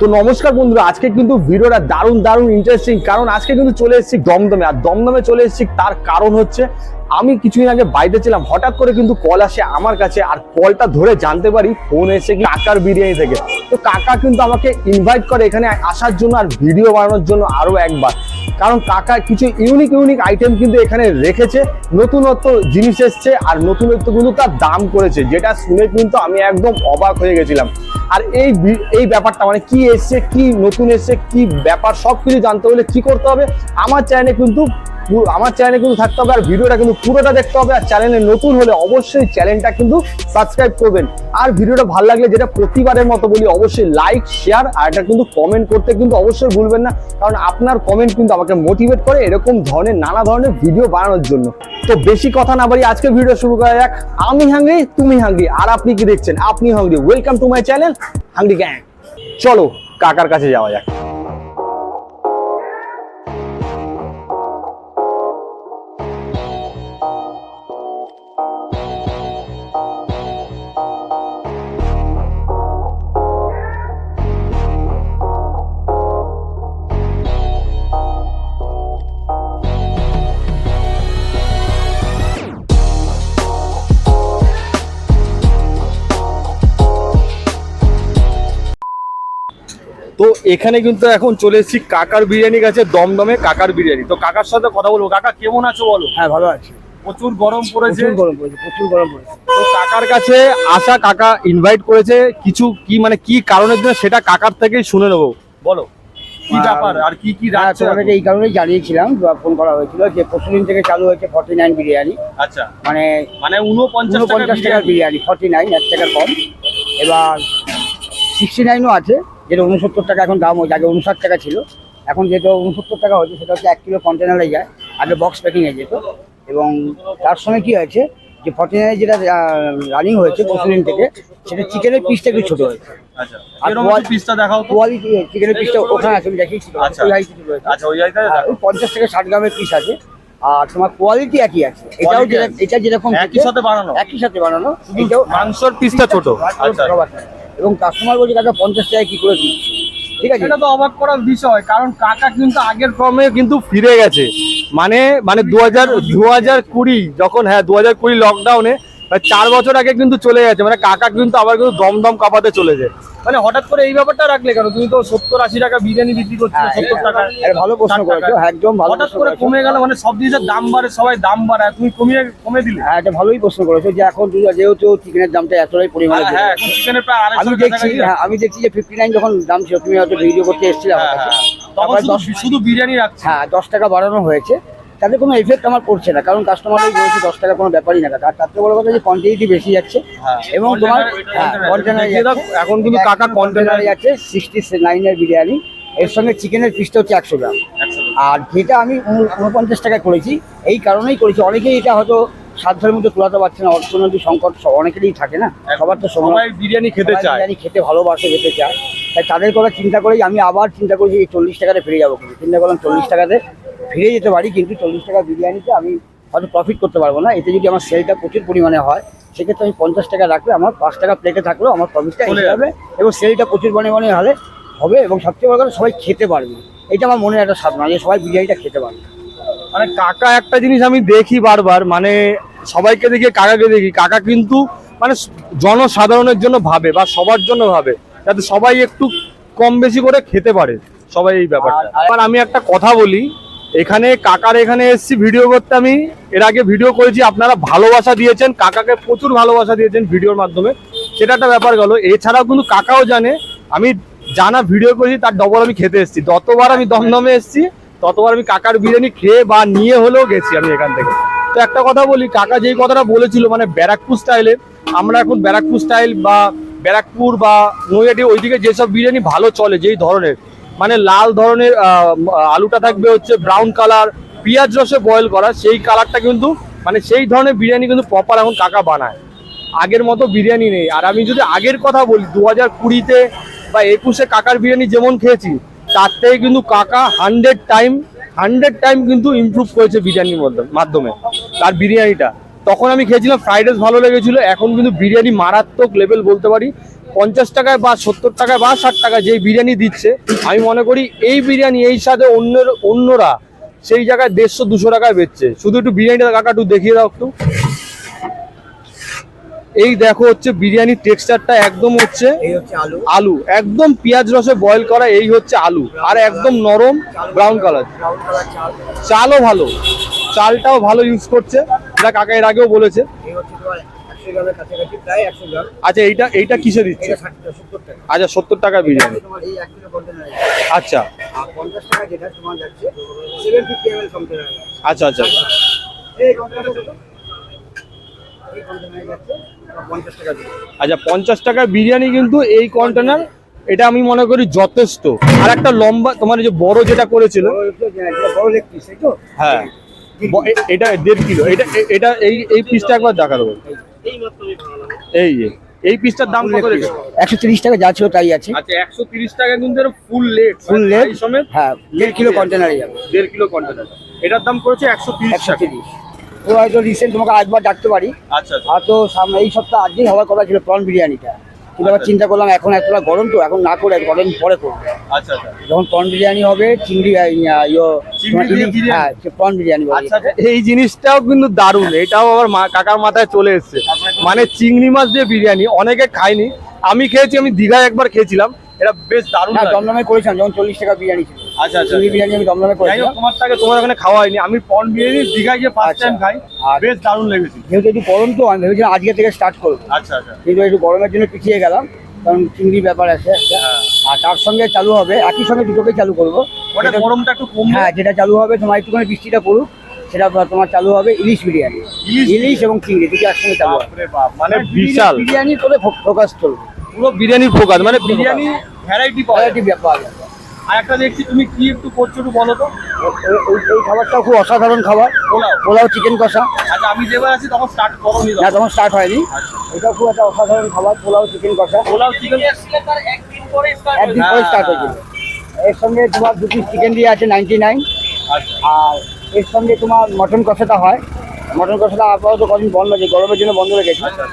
তো নমস্কার বন্ধুরা, আজকে কিন্তু ভিডিওটা দারুণ দারুণ ইন্টারেস্টিং কারণ আজকে কিন্তু চলে এসেছি দমদমে। আর দমদমে চলে এসেছি তার কারণ হচ্ছে আমি কিছুদিন আগে বাইরে ছিলাম, হঠাৎ করে কিন্তু কল আসে আমার কাছে আর কলটা ধরে জানতে পারি ফোন এসে কি কাকার বিরিয়ানি থেকে। তো কাকা কিন্তু আমাকে ইনভাইট করে এখানে আসার জন্য আর ভিডিও বানানোর জন্য আরও একবার। কারণ কাকা কিছু ইউনিক ইউনিক আইটেম কিন্তু এখানে রেখেছে, নতুনত্ব জিনিস এসছে আর নতুনত্ব কিন্তু তার দাম করেছে, যেটা শুনে কিন্তু আমি একদম অবাক হয়ে গেছিলাম। আর এই এই ব্যাপারটা মানে কি এসছে, কি নতুন এসছে, কি ব্যাপার সব কিছু জানতে হলে কি করতে হবে? আমার চ্যানেলে কিন্তু আমার চ্যানেলে কিন্তু থাকতে হবে আর ভিডিওটা কিন্তু পুরোটা দেখতে হবে। আর চ্যানেলে নতুন হলে অবশ্যই চ্যানেলটা কিন্তু সাবস্ক্রাইব করবেন। আর ভিডিওটা ভালো লাগলে যেটা প্রতিবারের মতো বলি, অবশ্যই লাইক শেয়ার আর এটা কিন্তু কমেন্ট করতে কিন্তু অবশ্যই ভুলবেন না। কারণ আপনার কমেন্ট কিন্তু আমাকে মোটিভেট করে এরকম ধরনের, নানা ধরনের ভিডিও বানানোর জন্য। তো বেশি কথা না বাড়ি আজকে ভিডিও শুরু করা যাক। আমি হাঙ্গি তুমি হাঙ্গি আর আপনি কি দেখছেন? আপনি hungry welcome to my channel hungry gang চলো, কাকার কাছে যাওয়া যাক। এখানে কিন্তু এখন চলে এসেছি কাকার বিরিয়ানি কাছে দমদমে কাকার বিরিয়ানি। তো কাকার সাথে কথা বলব। কাকা কেমন আছো বলো? হ্যাঁ ভালো আছি। প্রচুর গরম পড়েছে। প্রচুর গরম পড়েছে প্রচুর গরম পড়েছে। তো কাকার কাছে আসা কাকা ইনভাইট করেছে। কিছু কি মানে কি কারণের জন্য সেটা কাকার থেকেই শুনে নেব। বলো। কি আহ, ব্যাপার? আর কি কি হ্যাঁ রাখছে তোমাকে এই কারণেই জানিয়েছিলাম ফোন করা হয়েছিল যে পরশুদিন থেকে চালু হয়েছে ফর্টি নাইন বিরিয়ানি। আচ্ছা। মানে মানে উনপঞ্চাশ টাকার বিরিয়ানি। ফর্টি নাইন এক টাকার কম। এবার সিক্সটি নাইনও আছে। যেটা উনসত্তর টাকা এখন দাম হয়েছে আগে উনষাট টাকা ছিল এখন যেটা উনসত্তর টাকা হয়েছে সেটা হচ্ছে এক কিলো কন্টেনারে যায় আগে বক্স প্যাকিংয়ে যেত। এবং তার সঙ্গে কি হয়েছে যে ফর্টি নাইনে যেটা রানিং হয়েছে পরশুদিন থেকে সেটা চিকেনের পিসটা একটু ছোটো হয়েছে। আচ্ছা আর পিসটা দেখাও কোয়ালিটি চিকেনের পিসটা ওখানে আছে আমি দেখিয়েছি আচ্ছা। আচ্ছা পঞ্চাশ থেকে ষাট গ্রামের পিস আছে আর তোমার কোয়ালিটি একই আছে। এটাও এটা যেরকম একই সাথে বানানো? একই সাথে বানানো এটাও মাংসর পিসটা ছোট। আচ্ছা। এবং কাস্টমার বলছে, কাকা, পঞ্চাশ টাকা কি করে দিচ্ছে? ঠিক আছে? এটা তো অবাক করার বিষয়, কারণ কাকা কিন্তু আগের ক্রমে কিন্তু ফিরে গেছে। মানে মানে দু হাজার দু হাজার কুড়ি, যখন হ্যাঁ দু হাজার কুড়ি লকডাউনে চার বছর আগে কিন্তু চলে গেছে। মানে কাকা কিন্তু আবার কিন্তু দমদম কাপাতে চলে যায়। মানে হঠাৎ করে এই ব্যাপারটা রাখলে কেন? তুমি তো সত্তর আশি টাকা বিরিয়ানি বিক্রি করছ হ্যাঁ, সত্তর টাকা। ভালো প্রশ্ন 60 করেছ একদম ভালো হঠাৎ করে কমে গেল মানে সব জিনিসের দাম বাড়ে সবাই দাম বাড়ায়। তুমি কমিয়ে কমে দিলে। হ্যাঁ এটা ভালোই প্রশ্ন করেছ যে এখন যেহেতু চিকেনের দামটা এতটাই পরিমাণে হ্যাঁ হ্যাঁ চিকেনের প্রায় আমি দেখছি হ্যাঁ আমি দেখছি যে ফিফটি নাইন যখন দাম ছিল তুমি হয়তো ভিডিও করতে এসেছিলে আমার কাছে। শুধু বিরিয়ানি রাখছে। হ্যাঁ দশ টাকা বাড়ানো হয়েছে। তাতে কোনো এফেক্ট আমার পড়ছে না কারণ কাস্টমারই বলছে দশ টাকা কোনো ব্যাপারই না। আর তার থেকে বড় কথা যে কোয়ান্টিটি বেশি যাচ্ছে এবং তোমার হ্যাঁ কন্টেনারে এখন কিন্তু কাকা কন্টেনারে যাচ্ছে সিক্সটি নাইনের বিরিয়ানি। এর সঙ্গে চিকেনের পিসটা হচ্ছে একশো গ্রাম। আর যেটা আমি উন- উনপঞ্চাশ টাকায় করেছি এই কারণেই করেছি। অনেকেই এটা হয়তো সাধ্যের মধ্যে তোলাতে পারছে না অর্থনৈতিক সংকট অনেকেরই থাকে না সবার তো সময় বিরিয়ানি খেতে চায়। বিরিয়ানি খেতে ভালোবাসে খেতে চায়। তাই তাদের কথা চিন্তা করেই আমি আবার চিন্তা করেছি এই চল্লিশ টাকাতে ফিরে যাব কিন্তু। চিন্তা করলাম চল্লিশ টাকাতে ফিরে যেতে পারি কিন্তু চল্লিশ টাকা বিরিয়ানিতে আমি হয়তো প্রফিট করতে পারব না। এতে যদি আমার সেলটা প্রচুর পরিমাণে হয় সেক্ষেত্রে আমি পঞ্চাশ টাকা রাখলে আমার পাঁচ টাকা প্লেটে থাকলেও আমার প্রফিটটা এসে যাবে। এবং সেলটা প্রচুর পরিমাণে হলে হবে এবং সবচেয়ে বড় কথা সবাই খেতে পারবে। এটা আমার মনে একটা সাধনা যে সবাই বিরিয়ানিটা খেতে পারবে। মানে কাকা একটা জিনিস আমি দেখি বারবার মানে সবাইকে দেখি কাকাকে দেখি। কাকা কিন্তু মানে জনসাধারণের জন্য ভাবে বা সবার জন্য ভাবে যাতে সবাই একটু কম বেশি করে খেতে পারে সবাই এই ব্যাপারটা। আর আমি একটা কথা বলি এখানে কাকার এখানে এসেছি ভিডিও করতে আমি। এর আগে ভিডিও করেছি, আপনারা ভালোবাসা দিয়েছেন, কাকাকে প্রচুর ভালোবাসা দিয়েছেন ভিডিওর মাধ্যমে। সেটা একটা ব্যাপার গেল, এছাড়াও কিন্তু কাকাও জানে, আমি জানা ভিডিও করেছি, তার ডবল আমি খেতে এসেছি। যতবার আমি দমদমে এসেছি, ততবার আমি কাকার বিরিয়ানি খেয়ে বা নিয়ে হলেও গেছি আমি এখান থেকে। তো একটা কথা বলি, কাকা যেই কথাটা বলেছিল মানে ব্যারাকপুর স্টাইলে আমরা এখন ব্যারাকপুর স্টাইল বা ব্যারাকপুর বা নৈয়াটি ওইদিকে যেসব বিরিয়ানি ভালো চলে, যেই ধরনের মানে লাল ধরনের আলুটা থাকবে হচ্ছে ব্রাউন কালার পেঁয়াজ রসে বয়েল করা, সেই কালারটা কিন্তু মানে সেই ধরনের বিরিয়ানি কিন্তু প্রপার এখন কাকা বানায়। আগের মতো বিরিয়ানি নেই। আর আমি যদি আগের কথা বলি, দু হাজার কুড়িতে বা একুশে কাকার বিরিয়ানি যেমন খেয়েছি, তার থেকে কিন্তু কাকা হান্ড্রেড টাইম হান্ড্রেড টাইম কিন্তু ইমপ্রুভ করেছে বিরিয়ানির মধ্যে, মাধ্যমে, তার বিরিয়ানিটা। তখন আমি খেয়েছিলাম ফ্রাইড রাইস ভালো লেগেছিল। এখন কিন্তু বিরিয়ানি মারাত্মক লেভেল বলতে পারি। পঞ্চাশ টাকায় বা সত্তর টাকায় বা ষাট টাকায় যেই বিরিয়ানি দিচ্ছে আমি মনে করি এই বিরিয়ানি এই সাথে অন্যের অন্যরা সেই জায়গায় দেড়শো দুশো টাকায় বেচছে। শুধু একটু বিরিয়ানিটা কাকা একটু দেখিয়ে দাও একটু। এই দেখো হচ্ছে বিরিয়ানির টেক্সচারটা একদম হচ্ছে আলু। একদম পেঁয়াজ রসে বয়েল করা এই হচ্ছে আলু। আর একদম নরম ব্রাউন কালার চালও ভালো। চালটাও ভালো ইউজ করছে। যেটা কাকা এর আগেও বলেছে। আচ্ছা এইটা এইটা কিসে দিচ্ছে? ষাট সত্তর টাকা। আচ্ছা সত্তর টাকা বিরিয়ানি। আচ্ছা। টাকা আচ্ছা আচ্ছা। পঞ্চাশ টাকা আচ্ছা পঞ্চাশ টাকার বিরিয়ানি কিন্তু এই কন্টেনার এটা আমি মনে করি যথেষ্ট। আর একটা লম্বা তোমার যে বড় যেটা করেছিল হ্যাঁ। এটা দেড় কিলো। এটা এটা এই এই পিসটা একবার দেখা দেবো এই যে এই পিসটার দাম কত রেখেছো? একশো তিরিশ টাকা যা ছিল তাই আছে। আচ্ছা একশো তিরিশ টাকা কিন্তু ফুল লেট ফুল লেট সমেত হ্যাঁ দেড় কিলো কন্টেনারে যাবে। দেড় কিলো কন্টেনার এটার দাম করেছে একশো তিরিশ একশো টাকা ও হয়তো রিসেন্ট তোমাকে আজবার ডাকতে পারি। আচ্ছা আচ্ছা। হয়তো সামনে এই সপ্তাহ আজকেই হওয়ার কথা ছিল প্রন বিরিয়ানিটা। আচ্ছা। চিন্তা করলাম এখন এতটা গরম তো এখন না করে গরম পরে করব আচ্ছা আচ্ছা যখন প্রন বিরিয়ানি হবে চিংড়ি ইয়ো? হ্যাঁ প্রন বিরিয়ানি বলে। আচ্ছা এই জিনিসটাও কিন্তু দারুণ এটাও আমার মা কাকার মাথায় চলে এসছে মানে চিংড়ি মাছ দিয়ে বিরিয়ানি অনেকে খায়নি আমি খেয়েছি আমি দীঘায় একবার খেয়েছিলাম এটা বেশ দারুণ হ্যাঁ। দমদমে করেছিলাম যখন চল্লিশ টাকা বিরিয়ানি ছিল আচ্ছা আচ্ছা চিংড়ি বিরিয়ানি আমি দমদমে যাই তোমার ওখানে খাওয়া হয়নি। আমি পন বিরিয়ানি দীঘায় গিয়ে ফার্স্ট আচ্ছা। টাইম খাই। আচ্ছা। বেশ দারুণ লেগেছে। যেহেতু একটু গরম তো আমি ভেবেছিলাম আজকে থেকে স্টার্ট করব। আচ্ছা আচ্ছা। কিন্তু একটু গরমের জন্য পিছিয়ে গেলাম কারণ চিংড়ি ব্যাপার আছে। হ্যাঁ। আর তার সঙ্গে চালু হবে একই সঙ্গে দুটোকে চালু করব। ওটা গরমটা একটু কম হ্যাঁ যেটা চালু হবে তোমার একটুখানি বৃষ্টিটা পড়ুক সেটা তোমার চালু হবে ইলিশ বিরিয়ানি। ইলিশ এবং চিংড়ি দুটো একসঙ্গে চালু হবে। মানে বিশাল। বিরিয়ানি করে ফোকাস চলবে। পুরো বিরিয়ানির ফোকাস মানে বিরিয়ানি ভ্যারাইটি ভ্যারাইটি ব্যাপার। আর একটা দেখছি তুমি কি একটু করছ একটু বলো তো। এই- খাবারটাও খুব অসাধারণ খাবার। পোলাও। পোলাও চিকেন কষা। আচ্ছা আমি যেবার আছি তখন স্টার্ট করো নি তখন স্টার্ট হয়নি। আচ্ছা। এটাও খুব একটা অসাধারণ খাবার পোলাও চিকেন কষা। পোলাও চিকেন একদিন পরে হ্যাঁ। স্টার্ট হয়েছিল এর সঙ্গে তোমার দুটি চিকেন দিয়ে আছে নাইনটি নাইন আচ্ছা। আর এর সঙ্গে তোমার মটন কষাটা হয়। মটন কষাটা আপাতত কদিন বন্ধ আছে গরমের জন্য বন্ধ রেখেছি। আচ্ছা।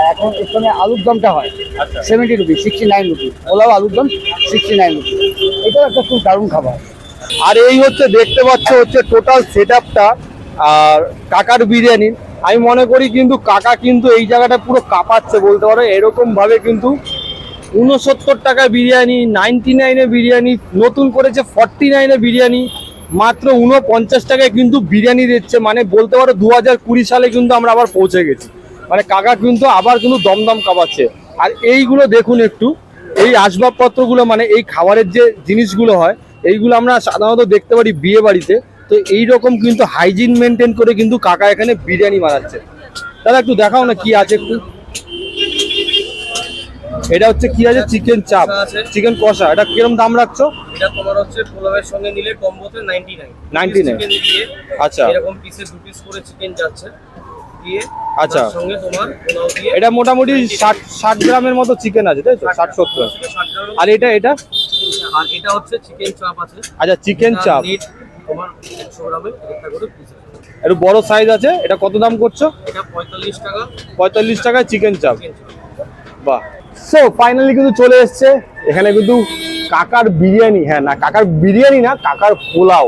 আর এখন এর সঙ্গে আলুর দমটা হয় seventy rupees sixty nine rupees pulao আলুর দম সিক্সটি নাইন রুপিস এটাও একটা খুব দারুণ খাবার। আর এই হচ্ছে দেখতে পাচ্ছ হচ্ছে টোটাল সেট আপটা আর কাকার বিরিয়ানি। আমি মনে করি কিন্তু কাকা কিন্তু এই জায়গাটা পুরো কাঁপাচ্ছে বলতে পারো। এরকম ভাবে কিন্তু উনসত্তর টাকা বিরিয়ানি নাইনটি নাইনে বিরিয়ানি নতুন করেছে ফর্টি নাইনে বিরিয়ানি মাত্র উনপঞ্চাশ টাকায় কিন্তু বিরিয়ানি দিচ্ছে। মানে বলতে পারো দু হাজার কুড়ি সালে কিন্তু আমরা আবার পৌঁছে গেছি। মানে কাকা কিন্তু আবার কিন্তু দমদম কাঁপাচ্ছে। আর এইগুলো দেখুন একটু এই আসবাবপত্রগুলো মানে এই খাবারের যে জিনিসগুলো হয় এইগুলো আমরা সাধারণত দেখতে পারি বিয়ে বাড়িতে। তো এই রকম কিন্তু হাইজিন মেনটেন করে কিন্তু কাকা এখানে বিরিয়ানি বানাচ্ছে। দাদা একটু দেখাও না কি আছে একটু। এটা হচ্ছে কি আছে? চিকেন চাপ। চিকেন কষা। এটা কিরম দাম রাখছো? এটা তোমার হচ্ছে পোলাওয়ের সঙ্গে নিলে কম্বোতে 99 99 আচ্ছা। এরকম পিসে দু পিস করে চিকেন যাচ্ছে। দিয়ে আচ্ছা। সঙ্গে তোমার এটা মোটামুটি ষাট ষাট গ্রামের মতো চিকেন আছে তাই তো? ষাট সত্তর। থেকে 60 গ্রামের আর এটা এটা? আর এটা হচ্ছে চিকেন চাপ আছে। আচ্ছা চিকেন চাপ তোমার 100 গ্রামের একটা করে পিস একটু বড় সাইজ আছে এটা কত দাম করছ? এটা 45 টাকা। পঁয়তাল্লিশ টাকায় চিকেন চাপ বাহ। সো ফাইনালি কিন্তু চলে এসছে। এখানে কিন্তু কাকার বিরিয়ানি হ্যাঁ না কাকার বিরিয়ানি না কাকার পোলাও।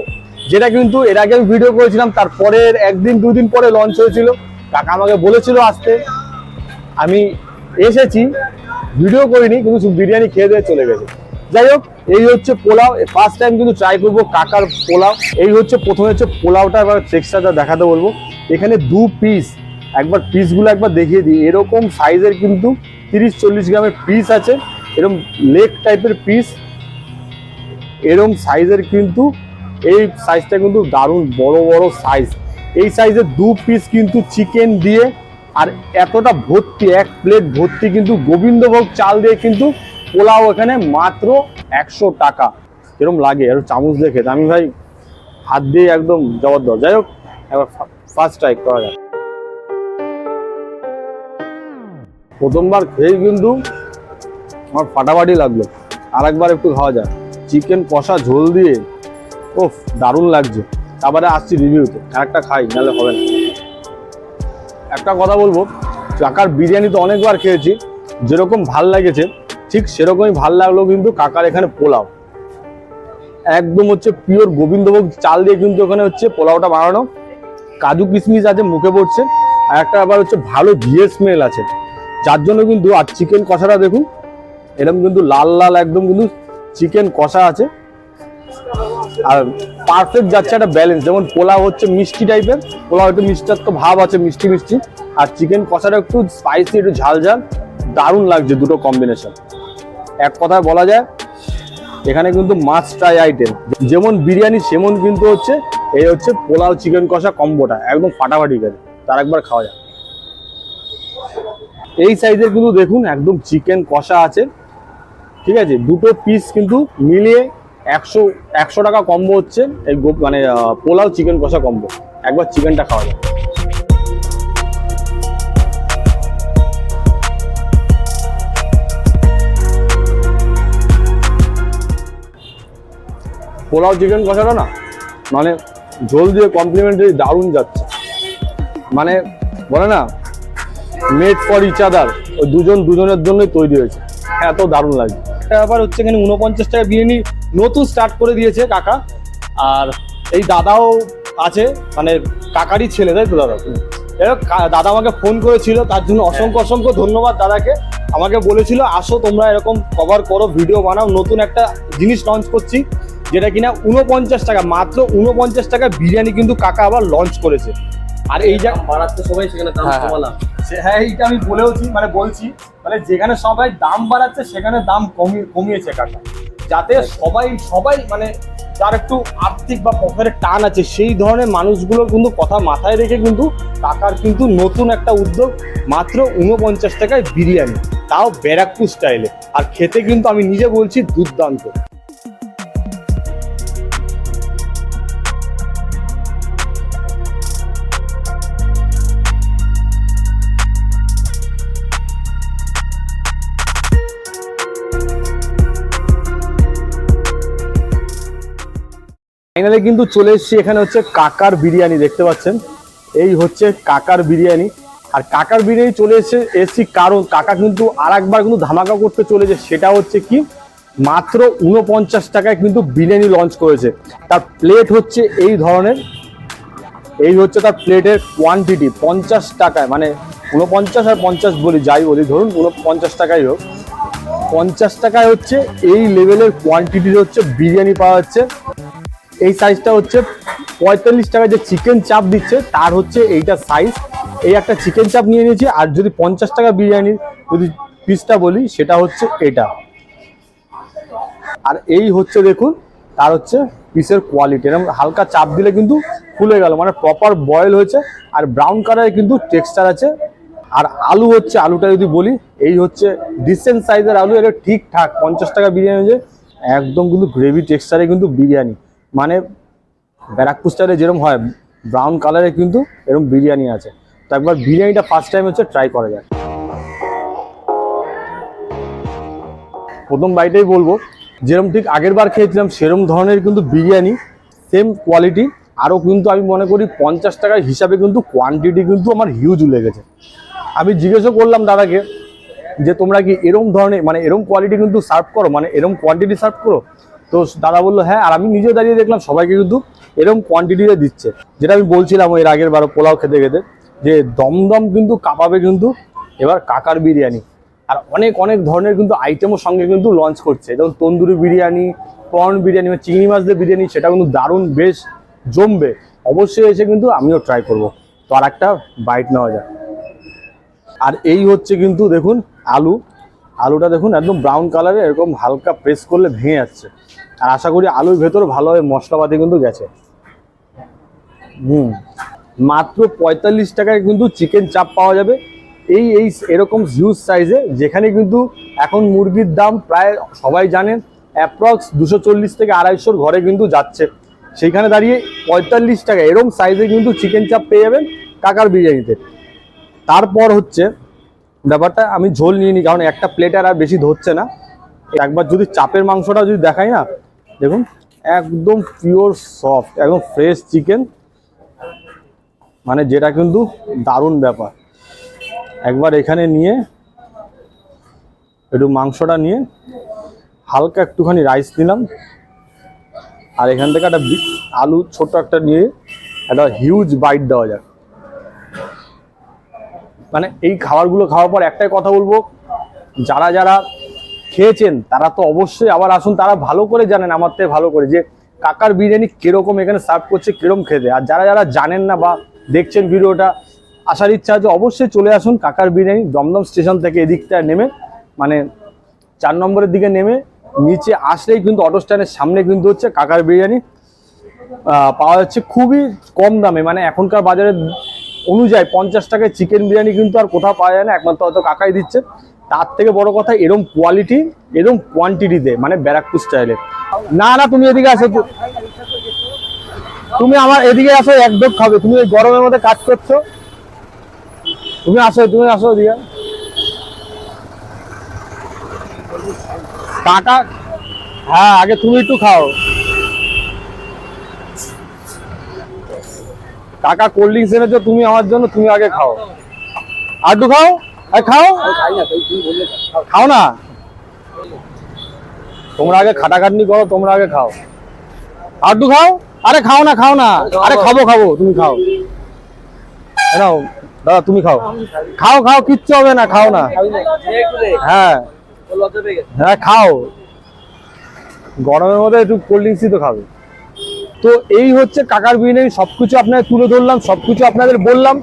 যেটা কিন্তু এর আগে আমি ভিডিও করেছিলাম তারপরের একদিন দুদিন পরে লঞ্চ হয়েছিল। কাকা আমাকে বলেছিল আসতে। আমি এসেছি ভিডিও করিনি, কিন্তু বিরিয়ানি খেয়ে দিয়ে চলে গেছে। যাই হোক, এই হচ্ছে পোলাও। ফার্স্ট টাইম কিন্তু ট্রাই করব কাকার পোলাও। এই হচ্ছে প্রথমে হচ্ছে পোলাওটা, এবার টেক্সচারটা দেখাতে বলব। এখানে দু পিস একবার পিসগুলো একবার দেখিয়ে দিই। এরকম সাইজের কিন্তু তিরিশ চল্লিশ গ্রামের পিস আছে। এরকম লেগ টাইপের পিস এরকম সাইজের কিন্তু এই সাইজটা কিন্তু দারুণ বড় বড় সাইজ এই সাইজের দু পিস কিন্তু চিকেন দিয়ে, আর এতটা ভর্তি, এক প্লেট ভর্তি কিন্তু গোবিন্দভোগ চাল দিয়ে কিন্তু পোলাও এখানে মাত্র একশো টাকা। এরকম লাগে আর চামচ দিয়ে খেতে। আমি ভাই, হাত দিয়ে একদম জবরদস্ত। যাই হোক একবার ফার্স্ট ট্রাই করা যাক। প্রথমবার খেয়ে কিন্তু আমার ফাটাফাটি লাগল। আর একবার একটু খাওয়া যায় চিকেন কষা ঝোল দিয়ে ওফ দারুণ লাগছে। তারপরে আসছি রিভিউতে আরেকটা খাই, নাহলে হবে না। একটা কথা বলব, কাকার বিরিয়ানি তো অনেকবার খেয়েছি, যেরকম ভালো লাগেছে, ঠিক সেরকমই ভালো লাগল কিন্তু কাকার এখানে পোলাও। একদম হচ্ছে পিওর গোবিন্দভোগ চাল দিয়ে কিন্তু ওখানে হচ্ছে পোলাওটা বানানো। কাজু কিশমিশ আছে, মুখে পড়ছে, আর একটা আবার হচ্ছে ভালো ঘিয়ের স্মেল আছে। যার জন্য কিন্তু, আর চিকেন কষাটা দেখুন এরকম কিন্তু লাল লাল একদম কিন্তু চিকেন কষা আছে। আর পারফেক্ট যাচ্ছে একটা ব্যালেন্স যেমন পোলাও হচ্ছে মিষ্টি টাইপের পোলাও একটু মিষ্টার তো ভাব আছে মিষ্টি মিষ্টি। আর চিকেন কষাটা একটু স্পাইসি একটু ঝাল ঝাল, দারুণ লাগছে দুটো কম্বিনেশন এক কথায় বলা যায়, এখানে কিন্তু মাছ ট্রাই আইটেম যেমন বিরিয়ানি, সেমন কিন্তু হচ্ছে, এই হচ্ছে পোলাও চিকেন কষা কম্বোটা একদম ফাটাফাটি করে। তার একবার খাওয়া যায় এই সাইজের কিন্তু দেখুন, একদম চিকেন কষা আছে। ঠিক আছে? দুটো পিস কিন্তু মিলিয়ে একশো একশো টাকা কম্বো হচ্ছে, এই মানে পোলাও চিকেন কষা কম্বো একবার চিকেনটা খাওয়া যায় পোলাও চিকেন কষাটা না মানে ঝোল দিয়ে কমপ্লিমেন্টারি দারুণ যাচ্ছে। মানে বলে না মেড ফর ইচ আদার ওই দুজন দুজনের জন্যই তৈরি হয়েছে। এত দারুণ লাগে ব্যাপার হচ্ছে এখানে উনপঞ্চাশ টাকা বিরিয়ানি নতুন স্টার্ট করে দিয়েছে কাকা। আর এই দাদাও আছে মানে কাকারই ছেলে তাই তো দাদা? দাদা আমাকে ফোন করেছিল তার জন্য অসংখ্য অসংখ্য ধন্যবাদ দাদাকে। আমাকে বলেছিল আসো তোমরা এরকম কভার করো ভিডিও বানাও নতুন একটা জিনিস লঞ্চ করছি যেটা কিনা উনপঞ্চাশ টাকা মাত্র উনপঞ্চাশ টাকা বিরিয়ানি কিন্তু কাকা আবার লঞ্চ করেছে। আর এই যা বাড়াচ্ছে সবাই সেখানে দাম হ্যাঁ, হ্যাঁ। কমালাম। হ্যাঁ এইটা আমি বলেওছি মানে বলছি মানে যেখানে সবাই দাম বাড়াচ্ছে সেখানে দাম কমিয়ে কমিয়েছে কাকা। যাতে সবাই সবাই মানে যার একটু আর্থিক বা পকেটের টান আছে, সেই ধরনের মানুষগুলোর কিন্তু কথা মাথায় রেখে কিন্তু টাকার কিন্তু নতুন একটা উদ্যোগ মাত্র উনপঞ্চাশ টাকায় বিরিয়ানি, তাও ব্যারাকপুর স্টাইলে আর খেতে কিন্তু আমি নিজে বলছি দুর্দান্ত। ফাইনালে কিন্তু চলে এসেছি এখানে হচ্ছে কাকার বিরিয়ানি, দেখতে পাচ্ছেন? এই হচ্ছে কাকার বিরিয়ানি। আর কাকার বিরিয়ানি চলে এসে এসেছি কারণ কাকা কিন্তু আর একবার কিন্তু ধামাকা করতে চলেছে, সেটা হচ্ছে কি? মাত্র উনপঞ্চাশ টাকায় কিন্তু বিরিয়ানি লঞ্চ করেছে। তার প্লেট হচ্ছে এই ধরনের। এই হচ্ছে তার প্লেটের কোয়ান্টিটি পঞ্চাশ টাকায় মানে উনপঞ্চাশ আর পঞ্চাশ বলি, যাই বলি, ধরুন উনপঞ্চাশ টাকাই হোক। পঞ্চাশ টাকায় হচ্ছে এই লেভেলের কোয়ান্টিটির হচ্ছে বিরিয়ানি পাওয়া যাচ্ছে। এই সাইজটা হচ্ছে পঁয়তাল্লিশ টাকা যে চিকেন চাপ দিচ্ছে, তার হচ্ছে এইটা সাইজ এই একটা চিকেন চাপ নিয়ে নিয়েছি, আর যদি পঞ্চাশ টাকা বিরিয়ানির যদি পিসটা বলি, সেটা হচ্ছে এটা। আর এই হচ্ছে দেখুন, তার হচ্ছে পিসের কোয়ালিটি এরকম হালকা চাপ দিলে কিন্তু ফুলে গেল মানে প্রপার বয়েল হয়েছে, আর ব্রাউন কালারের কিন্তু টেক্সচার আছে। আর আলু হচ্ছে, আলুটা যদি বলি, এই হচ্ছে ডিসেন্ট সাইজের আলু, এটা ঠিকঠাক পঞ্চাশ টাকা বিরিয়ানি হচ্ছে একদম কিন্তু গ্রেভি টেক্সচারে কিন্তু বিরিয়ানি। মানে ব্যারাকপুর স্টাইলে যেরকম হয় ব্রাউন কালারে কিন্তু এরকম বিরিয়ানি আছে। তো একবার বিরিয়ানিটা ফার্স্ট টাইম হচ্ছে ট্রাই করা যায় প্রথম বাইটাই বলব, যেরকম ঠিক আগের বার খেয়েছিলাম, সেরকম ধরনের কিন্তু বিরিয়ানি সেম কোয়ালিটি আরও কিন্তু আমি মনে করি পঞ্চাশ টাকার হিসাবে কিন্তু কোয়ান্টিটি কিন্তু আমার হিউজ লেগেছে। আমি জিজ্ঞেসও করলাম দাদাকে যে তোমরা কি এরম ধরনের মানে এরম কোয়ালিটি কিন্তু সার্ভ করো মানে এরম কোয়ান্টিটি সার্ভ করো? তো দাদা বলল হ্যাঁ আর আমি নিজেও দাঁড়িয়ে দেখলাম, সবাইকে কিন্তু এরম কোয়ান্টিটিতে দিচ্ছে। যেটা আমি বলছিলাম এর আগের বারো, পোলাও খেতে খেতে, যে দমদম কিন্তু কাঁপাবে কিন্তু এবার কাকার বিরিয়ানি। আর অনেক অনেক ধরনের কিন্তু আইটেমও সঙ্গে কিন্তু লঞ্চ করছে। যেমন তন্দুরি বিরিয়ানি প্রন বিরিয়ানি বা চিংড়ি মাছ দিয়ে বিরিয়ানি, সেটা কিন্তু দারুণ বেশ জমবে। অবশ্যই এসে কিন্তু আমিও ট্রাই করব। তো আর একটা বাইট নেওয়া যায় আর এই হচ্ছে কিন্তু দেখুন, আলু। আলুটা দেখুন, একদম ব্রাউন কালারে এরকম হালকা প্রেস করলে ভেঙে যাচ্ছে। আর আশা করি আলুর ভেতর ভালোভাবে মশলাপাতি কিন্তু গেছে। হুম। মাত্র পঁয়তাল্লিশ টাকায় কিন্তু চিকেন চাপ পাওয়া যাবে। এই এই এরকম হিউজ সাইজে যেখানে কিন্তু এখন মুরগির দাম প্রায় সবাই জানেন অ্যাপ্রক্স দুশো চল্লিশ থেকে আড়াইশোর ঘরে কিন্তু যাচ্ছে। সেইখানে দাঁড়িয়ে পঁয়তাল্লিশ টাকা এরকম সাইজে কিন্তু চিকেন চাপ পেয়ে যাবেন কাকার বিরিয়ানিতে। তারপর হচ্ছে ব্যাপারটা আমি ঝোল নিয়ে নিই, কারণ একটা প্লেট আর আর বেশি ধরছে না। একবার যদি চাপের মাংসটা যদি দেখাই না দেখুন, একদম পিওর সফট একদম ফ্রেশ চিকেন মানে যেটা কিন্তু দারুণ ব্যাপার। একবার এখানে নিয়ে, একটু মাংসটা নিয়ে, হালকা একটুখানি রাইস নিলাম। আর এখান থেকে একটা আলু ছোট একটা নিয়ে, একটা হিউজ বাইট দেওয়া যাক। মানে এই খাবারগুলো খাওয়ার পর একটাই কথা বলব, যারা যারা খেয়েছেন, তারা তো অবশ্যই আবার আসুন, তারা ভালো করে জানেন, আমার থেকে ভালো করে, যে কাকার বিরিয়ানি কীরকম এখানে সার্ভ করছে, কীরকম খেতে। আর যারা যারা জানেন না বা দেখছেন ভিডিওটা, আসার ইচ্ছা আছে, অবশ্যই চলে আসুন কাকার বিরিয়ানি দমদম স্টেশন থেকে এদিকটায় নেমে মানে চার নম্বরের দিকে নেমে, নিচে আসলেই কিন্তু অটো স্ট্যান্ডের সামনে কিন্তু হচ্ছে কাকার বিরিয়ানি পাওয়া যাচ্ছে খুবই কম দামে। মানে এখনকার বাজারে অনুযায়ী পঞ্চাশ টাকায় চিকেন বিরিয়ানি কিন্তু আর কোথাও পাওয়া যায় না, একমাত্র হয়তো কাকাই দিচ্ছে তার থেকে বড় কথা এরম কোয়ালিটি এরম কোয়ান্টিটিতে মানে ব্যারাকপুর স্টাইলে না না, তুমি এদিকে আসো তুমি আমার এদিকে আসো, একদম খাবে। তুমি এই গরমের মধ্যে কাজ করছ। তুমি আসো তুমি আসো এদিকে। কাকা হ্যাঁ আগে তুমি একটু খাও। কাকা কোল্ড ড্রিঙ্কস এনেছো, তুমি আমার জন্য, তুমি আগে খাও। আর খাও? খাও। খাও না। তোমরা আগে খাটাখাটনি করো, তোমরা আগে খাও। আর একটু খাও? আরে খাও না খাও না। আরে খাব খাব, তুমি খাও। নাও, দাদা, তুমি খাও। খাও খাও, কিচ্ছু হবে না, খাও না। হ্যাঁ। হ্যাঁ খাও। গরমের মধ্যে একটু কোল্ড ড্রিঙ্কসই তো খাবে। তো এই হচ্ছে কাকার বিরিয়ানি সবকিছু আপনাদের তুলে ধরলাম, সবকিছু আপনাদের বললাম।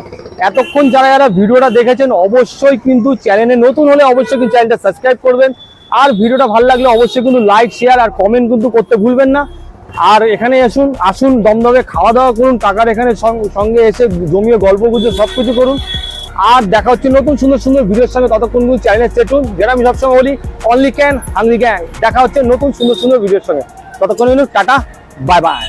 এতক্ষণ যারা যারা ভিডিওটা দেখেছেন, অবশ্যই কিন্তু চ্যানেলে নতুন হলে অবশ্যই কিন্তু চ্যানেলটা সাবস্ক্রাইব করবেন। আর ভিডিওটা ভালো লাগলে অবশ্যই কিন্তু লাইক শেয়ার আর কমেন্ট কিন্তু করতে ভুলবেন না। আর এখানে আসুন আসুন, দমদমে খাওয়া দাওয়া করুন, কাকার এখানে সঙ্গে এসে জমিয়ে গল্প গুজব সব কিছু করুন। আর দেখা হচ্ছে নতুন সুন্দর সুন্দর ভিডিওর সঙ্গে, ততক্ষণ কিন্তু চ্যানেলে চেটুন যেটা আমি সবসময় বলি অনলি ক্যান হাংরি গ্যাং দেখা হচ্ছে নতুন সুন্দর সুন্দর ভিডিওর সঙ্গে। ততক্ষণ টাটা বাই বাই